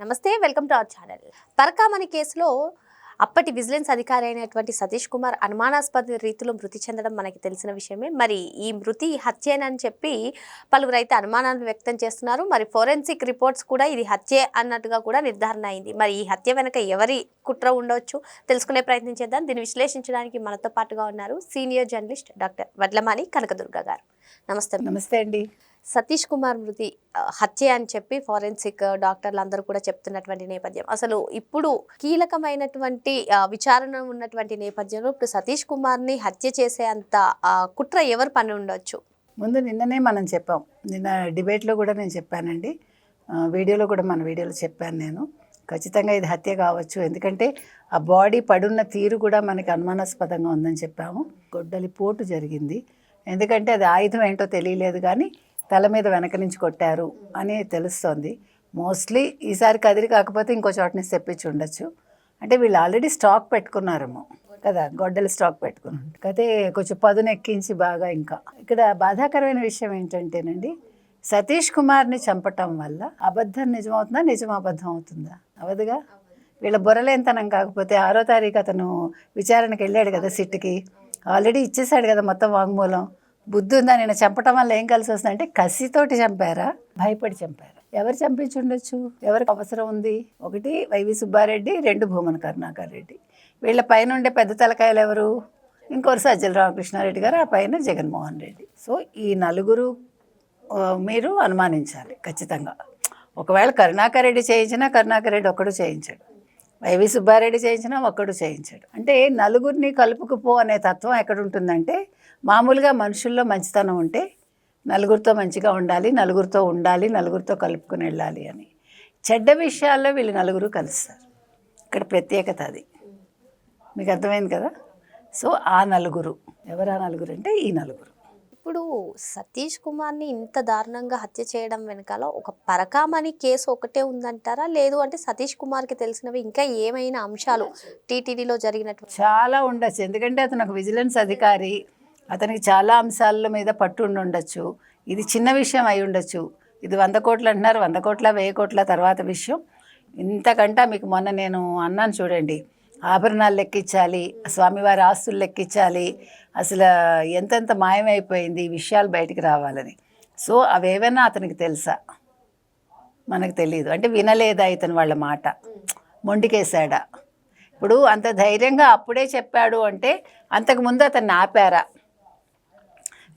నమస్తే welcome to our channel. Parakamani కేసులో అప్పటి విజిలెన్స్ అధికారి అయినటువంటి సతీష్ కుమార్ అనుమానాస్పద రీతిలో మృతి చెందడం మనకి తెలిసిన విషయమే. మరి ఈ మృతి హత్యేనని చెప్పి పలువురు అయితే అనుమానాలు వ్యక్తం చేస్తున్నారు. మరి ఫోరెన్సిక్ రిపోర్ట్స్ కూడా ఇది హత్యే అన్నట్టుగా కూడా నిర్ధారణ అయింది. మరి ఈ హత్య వెనక ఎవరి కుట్ర ఉండొచ్చు? తెలుసుకునే ప్రయత్నం చేద్దాం. దీన్ని విశ్లేషించడానికి మనతో పాటుగా ఉన్నారు senior journalist doctor Vadlamani Kanakadurga గారు. నమస్తే. నమస్తే అండి. సతీష్ కుమార్ మృతి హత్య అని చెప్పి ఫారెన్సిక్ డాక్టర్లు అందరూ కూడా చెప్తున్నటువంటి నేపథ్యం. అసలు ఇప్పుడు కీలకమైనటువంటి విచారణ ఉన్నటువంటి నేపథ్యంలో ఇప్పుడు సతీష్ కుమార్ని హత్య చేసే అంత ఆ, కుట్ర ఎవరు పని ఉండొచ్చు? ముందు నిన్ననే మనం చెప్పాం. నిన్న డిబేట్లో కూడా నేను చెప్పానండి. వీడియోలో కూడా మన వీడియోలో చెప్పాను నేను. ఖచ్చితంగా ఇది హత్య కావచ్చు. ఎందుకంటే ఆ బాడీ పడున్న తీరు కూడా మనకి అనుమానాస్పదంగా ఉందని చెప్పాము. గొడ్డలి పోటు జరిగింది. ఎందుకంటే అది ఆయుధం ఏంటో తెలియలేదు కానీ తల మీద వెనక నుంచి కొట్టారు అని తెలుస్తోంది. మోస్ట్లీ ఈసారి కదిరి కాకపోతే ఇంకో చోట నుంచి తెప్పించి ఉండొచ్చు. అంటే వీళ్ళు ఆల్రెడీ స్టాక్ పెట్టుకున్నారేమో కదా గొడ్డలు స్టాక్ పెట్టుకున్నారు. అయితే కొంచెం పదును ఎక్కించి బాగా ఇంకా. ఇక్కడ బాధాకరమైన విషయం ఏంటంటేనండి సతీష్ కుమార్ని చంపటం వల్ల అబద్ధం నిజమవుతుందా నిజం అబద్ధం అవుతుందా? అవదుగా వీళ్ళ బుర్రలేంతనం కాకపోతే ఆరో తారీఖు అతను విచారణకు వెళ్ళాడు కదా సిట్కి. ఆల్రెడీ ఇచ్చేసాడు కదా మొత్తం వాంగ్మూలం. బుద్ధి ఉందా? నేను చంపటం వల్ల ఏం కలిసి వస్తుంది అంటే కసితోటి చంపారా? భయపడి చంపారా? ఎవరు చంపించి ఉండొచ్చు? ఎవరికి అవసరం ఉంది? ఒకటి వైవి సుబ్బారెడ్డి రెండు భూమన కరుణాకర్ రెడ్డి. వీళ్ళ పైన ఉండే పెద్ద తలకాయలు ఎవరు? ఇంకోరు సజ్జల రామకృష్ణారెడ్డి గారు ఆ పైన జగన్మోహన్ రెడ్డి. సో ఈ నలుగురు మీరు అనుమానించాలి ఖచ్చితంగా. ఒకవేళ కరుణాకర్ రెడ్డి చేయించినా కరుణాకర్ రెడ్డి ఒక్కడు చేయించాడు. వైవి సుబ్బారెడ్డి చేయించినా ఒక్కడు చేయించాడు. అంటే నలుగురిని కలుపుకుపో అనే తత్వం ఎక్కడ ఉంటుందంటే మామూలుగా మనుషుల్లో మంచితనం ఉంటే నలుగురితో మంచిగా ఉండాలి నలుగురితో ఉండాలి నలుగురితో కలుపుకుని వెళ్ళాలి అని. చెడ్డ విషయాల్లో వీళ్ళు నలుగురు కలుస్తారు. ఇక్కడ ప్రత్యేకత అది. మీకు అర్థమైంది కదా? సో ఆ నలుగురు. ఎవరు ఆ నలుగురు అంటే ఈ నలుగురు. ఇప్పుడు సతీష్ కుమార్ని ఇంత దారుణంగా హత్య చేయడం వెనకాల ఒక పరకామణి కేసు ఒకటే ఉందంటారా? లేదు అంటే సతీష్ కుమార్కి తెలిసినవి ఇంకా ఏమైనా అంశాలు టీటీడీలో జరిగినట్టు చాలా ఉండొచ్చు. ఎందుకంటే అతను ఒక విజిలెన్స్ అధికారి. అతనికి చాలా అంశాల మీద పట్టు ఉండొచ్చు. ఇది చిన్న విషయం అయి ఉండొచ్చు. ఇది వంద కోట్లు అంటున్నారు. వంద కోట్ల వెయ్యి కోట్ల తర్వాత విషయం. ఇంతకంటే మీకు మొన్న నేను అన్నాను చూడండి. ఆభరణాలు లెక్కించాలి స్వామివారి ఆస్తులు లెక్కించాలి. అసలు ఎంతెంత మాయమైపోయింది ఈ విషయాలు బయటికి రావాలని. సో అవేవైనా అతనికి తెలుసా? మనకు తెలియదు అంటే వినలేదా ఇతను వాళ్ళ మాట? మొండికేశాడా? ఇప్పుడు అంత ధైర్యంగా అప్పుడే చెప్పాడు అంటే అంతకుముందు అతన్ని ఆపారా?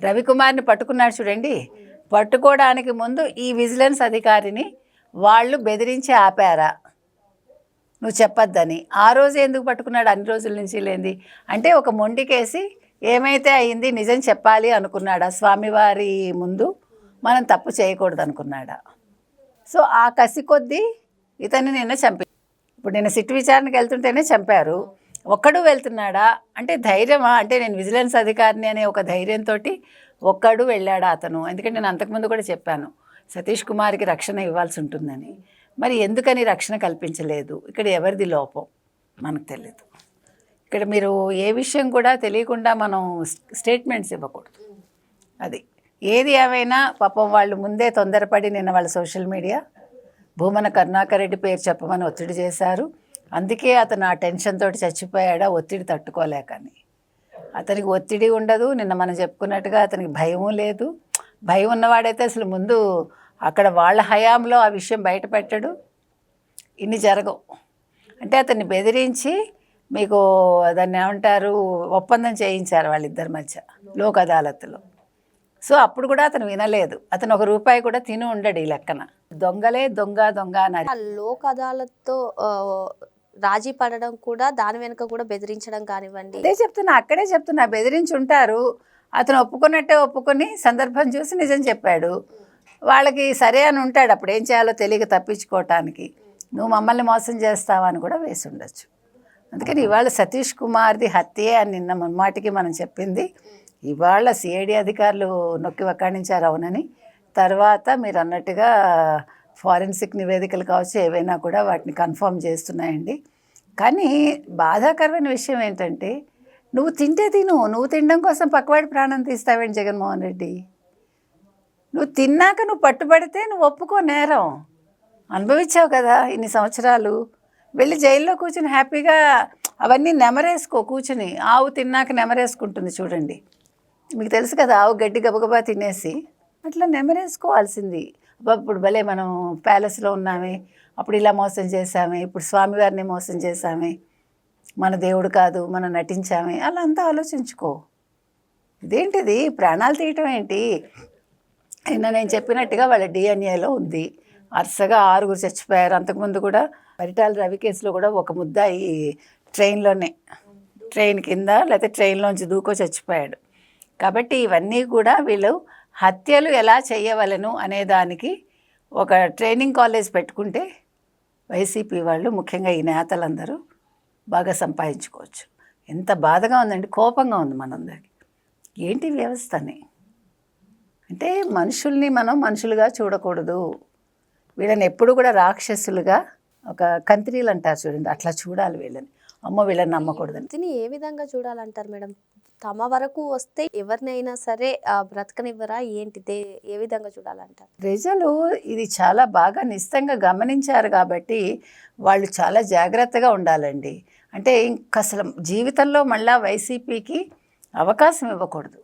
రవికుమార్ని పట్టుకున్నాడు చూడండి. పట్టుకోవడానికి ముందు ఈ విజిలెన్స్ అధికారిని వాళ్ళు బెదిరించి ఆపారా? నువ్వు చెప్పొద్దని. ఆ రోజు ఎందుకు పట్టుకున్నాడు? అన్ని రోజుల నుంచి లేంది అంటే ఒక మొండికేసి ఏమైతే అయింది నిజం చెప్పాలి అనుకున్నాడా స్వామివారి ముందు? మనం తప్పు చేయకూడదు అనుకున్నాడా సో ఆ కసి కొద్దీ ఇతన్ని నిన్న చంపి ఇప్పుడు నేను సిట్ విచారణకి వెళ్తుంటేనే చంపారు. ఒక్కడు వెళ్తున్నాడా? అంటే ధైర్యమా? అంటే నేను విజిలెన్స్ అధికారిని అనే ఒక ధైర్యంతో ఒక్కడు వెళ్ళాడా అతను? ఎందుకంటే నేను అంతకుముందు కూడా చెప్పాను సతీష్ కుమార్కి రక్షణ ఇవ్వాల్సి ఉంటుందని. మరి ఎందుకని రక్షణ కల్పించలేదు? ఇక్కడ ఎవరిది లోపం? మనకు తెలియదు ఇక్కడ మీరు ఏ విషయం కూడా తెలియకుండా మనం స్టేట్మెంట్స్ ఇవ్వకూడదు. అది. ఏది ఏమైనా పాపం వాళ్ళు ముందే తొందరపడి నిన్న వాళ్ళ సోషల్ మీడియా భూమన కరుణాకర్ రెడ్డి పేరు చెప్పమని ఒత్తిడి చేశారు. అందుకే అతను ఆ టెన్షన్ తోటి చచ్చిపోయాడా ఒత్తిడి తట్టుకోలేకని అతనికి ఒత్తిడి ఉండదు. నిన్న మనం చెప్పుకున్నట్టుగా అతనికి భయం లేదు. భయం ఉన్నవాడైతే అసలు ముందు అక్కడ వాళ్ళ హయాంలో ఆ విషయం బయట పెట్టడు ఇన్ని జరగవు. అంటే అతన్ని బెదిరించి మీకు దాన్ని ఏమంటారు ఒప్పందం చేయించారు వాళ్ళిద్దరి మధ్య లోక్ అదాలత్లో. సో అప్పుడు కూడా అతను వినలేదు. అతను ఒక రూపాయి కూడా తిని ఉండడు ఈ లెక్కన. దొంగలే దొంగ దొంగ అని ఆ లోక్ అదాలత్తో రాజీ పడడం కూడా దాని వెనుక కూడా బెదిరించడం కానివ్వండి. అదే చెప్తున్నా అక్కడే చెప్తున్నా బెదిరించి ఉంటారు. అతను ఒప్పుకున్నట్టే ఒప్పుకొని సందర్భం చూసి నిజం చెప్పాడు. వాళ్ళకి సరే అని ఉంటాడు. అప్పుడు ఏం చేయాలో తెలియక తప్పించుకోవటానికి. నువ్వు మమ్మల్ని మోసం చేస్తావా అని కూడా వేసి ఉండొచ్చు. అందుకని ఇవాళ సతీష్ కుమార్ది హత్యే అని నిన్న మున్మాటికి మనం చెప్పింది. ఇవాళ సిఐడి అధికారులు నొక్కి వక్కాణించారు అవునని. తర్వాత మీరు అన్నట్టుగా ఫారెన్సిక్ నివేదికలు కావచ్చు ఏవైనా కూడా వాటిని కన్ఫర్మ్ చేస్తున్నాయండి. కానీ బాధాకరమైన విషయం ఏంటంటే నువ్వు తింటే తిను. నువ్వు తినడం కోసం పక్కవాడి ప్రాణం తీస్తావేంటి జగన్మోహన్ రెడ్డి? నువ్వు తిన్నాక నువ్వు పట్టుబడితే నువ్వు ఒప్పుకో నేరం. అనుభవించావు కదా ఇన్ని సంవత్సరాలు. వెళ్ళి జైల్లో కూర్చుని హ్యాపీగా అవన్నీ నెమరేసుకో కూర్చుని. ఆవు తిన్నాక నెమరేసుకుంటుంది చూడండి. మీకు తెలుసు కదా ఆవు గడ్డి గబగబా తినేసి. అట్లా నెమరేసుకోవాల్సింది. ఇప్పుడు భలే మనం ప్యాలెస్లో ఉన్నామే. అప్పుడు ఇలా మోసం చేసామే ఇప్పుడు స్వామివారిని మోసం చేసామే మన దేవుడు కాదు మనం నటించామే. అలా అంతా ఆలోచించుకో. ఇదేంటిది? ప్రాణాలు తీయటం ఏంటి? నిన్న నేను చెప్పినట్టుగా వాళ్ళ డిఎన్ఏలో ఉంది. వరుసగా ఆరుగురు చచ్చిపోయారు. అంతకుముందు కూడా పరిటాల రవి కేసులో కూడా ఒక ముద్దాయి ట్రైన్లోనే ట్రైన్ కింద లేకపోతే ట్రైన్లోంచి దూకో చచ్చిపోయాడు. కాబట్టి ఇవన్నీ కూడా వీళ్ళు హత్యలు ఎలా చేయవలను అనే దానికి ఒక ట్రైనింగ్ కాలేజ్ పెట్టుకుంటే వైసీపీ వాళ్ళు ముఖ్యంగా ఈ నేతలందరూ బాగా సంపాదించుకోవచ్చు. ఎంత బాధగా ఉందండి కోపంగా ఉంది మనందరికి. ఏంటి వ్యవస్థని? అంటే మనుషుల్ని మనం మనుషులుగా చూడకూడదు. వీళ్ళని ఎప్పుడు కూడా రాక్షసులుగా ఒక కంత్రీలు అంటారు చూడండి అట్లా చూడాలి వీళ్ళని. అమ్మ వీళ్ళని నమ్మకూడదని. వృత్తిని ఏ విధంగా చూడాలంటారు మేడం? తమ వరకు వస్తే ఎవరినైనా సరే ఆ, బ్రతకనివ్వరా? ఏంటిదే? ఏ విధంగా చూడాలంటారు? ప్రజలు ఇది చాలా బాగా నిశ్చితంగా గమనించారు కాబట్టి వాళ్ళు చాలా జాగ్రత్తగా ఉండాలండి. అంటే ఇంక అసలు జీవితంలో మళ్ళా వైసీపీకి అవకాశం ఇవ్వకూడదు.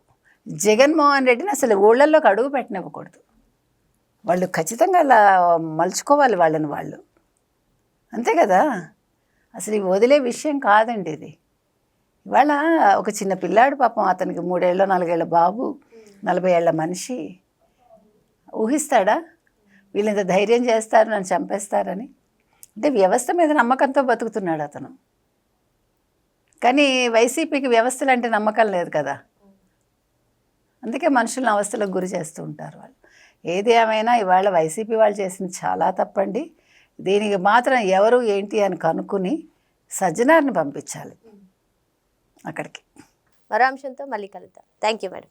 జగన్మోహన్ రెడ్డిని అసలు ఊళ్ళల్లోకి అడుగు పెట్టనివ్వకూడదు. వాళ్ళు ఖచ్చితంగా అలా మలుచుకోవాలి వాళ్ళని వాళ్ళు. అంతే కదా? అసలు ఇవి వదిలే విషయం కాదండి ఇది. ఇవాళ ఒక చిన్న పిల్లాడు పాపం అతనికి మూడేళ్ళ నాలుగేళ్ళ బాబు నలభై ఏళ్ళ మనిషి ఊహిస్తాడా? వీళ్ళు ఇంత ధైర్యం చేస్తారు నన్ను చంపేస్తారని? అంటే వ్యవస్థ మీద నమ్మకంతో బతుకుతున్నాడు అతను. కానీ వైసీపీకి వ్యవస్థలు అంటే నమ్మకం లేదు కదా? అందుకే మనుషులను అవస్థలకు గురి చేస్తూ ఉంటారు వాళ్ళు. ఏది ఏమైనా ఇవాళ వైసీపీ వాళ్ళు చేసింది చాలా తప్పండి. దీనికి మాత్రం ఎవరు ఏంటి అని కనుక్కుని సజ్జనార్ని పంపించాలి. అక్కడికి. మరో అంశంతో మళ్ళీ కలుద్దాం. Thank you madam